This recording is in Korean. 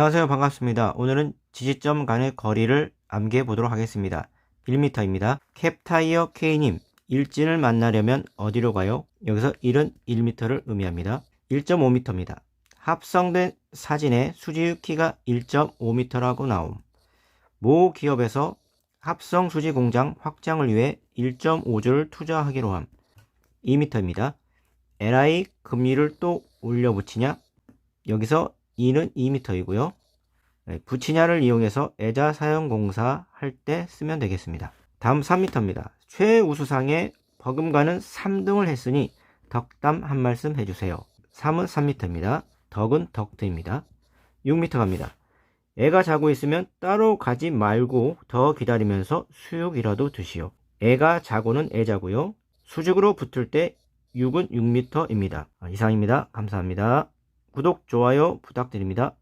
안녕하세요. 반갑습니다. 오늘은 지지점 간의 거리를 암기해 보도록 하겠습니다. 1m입니다. 캡타이어 K님, 일진을 만나려면 어디로 가요? 여기서 1은 1m를 의미합니다. 1.5m입니다. 합성된 사진에 수지유 키가 1.5m라고 나옴. 모 기업에서 합성 수지 공장 확장을 위해 1.5조를 투자하기로 함. 2m입니다. LI 금리를 또 올려붙이냐? 여기서 2는 2m이고요. 붙이냐를 이용해서 애자 사용공사 할 때 쓰면 되겠습니다. 다음 3m입니다. 최우수상에 버금가는 3등을 했으니 덕담 한 말씀 해주세요. 3은 3m입니다. 덕은 덕트입니다. 6m 갑니다. 애가 자고 있으면 따로 가지 말고 더 기다리면서 수육이라도 드시오. 애가 자고는 애자고요. 수직으로 붙을 때 6은 6m입니다. 이상입니다. 감사합니다. 구독, 좋아요 부탁드립니다.